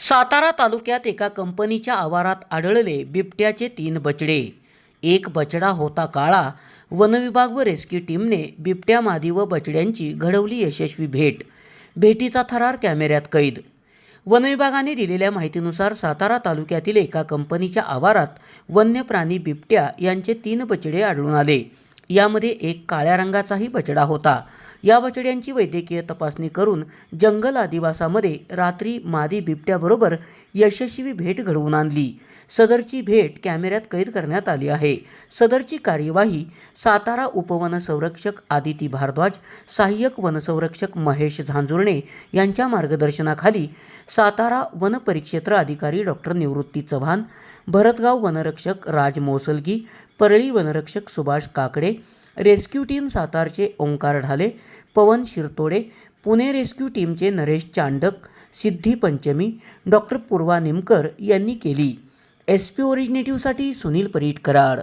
सातारा तालुक्यात एका कंपनीच्या आवारात आढळले बिबट्याचे तीन बछडे. एक बछडा होता काळा. वनविभाग व रेस्क्यू टीमने बिबट्या मादी व बछड्यांची घडवली यशस्वी भेट. भेटीचा थरार कॅमेऱ्यात कैद. वनविभागाने दिलेल्या माहितीनुसार सातारा तालुक्यातील एका कंपनीच्या आवारात वन्य प्राणी बिबट्या यांचे तीन बछडे आढळून आले. यामध्ये एक काळ्या रंगाचाही बछडा होता. या बछड्यांची वैद्यकीय तपासणी करून जंगल आदिवासामध्ये रात्री मादी बिबट्याबरोबर यशस्वी भेट घडवून आणली. सदरची भेट कॅमेऱ्यात कैद करण्यात आली आहे. सदरची कार्यवाही सातारा उपवनसंरक्षक आदिती भारद्वाज सहाय्यक वनसंरक्षक महेश झांजुर्णे यांच्या मार्गदर्शनाखाली सातारा वनपरिक्षेत्र अधिकारी डॉक्टर निवृत्ती चव्हाण भरतगाव वनरक्षक राज मोसलगी परळी वनरक्षक सुभाष काकडे रेस्क्यू टीम सातारचे ओंकार ढाले पवन शिरतोडे पुणे रेस्क्यू टीमचे नरेश चांडक सिद्धी पंचमी डॉक्टर पूर्वा निमकर यांनी केली. एस पी ओरिजिनेटिव्हसाठी सुनील परीट कराड.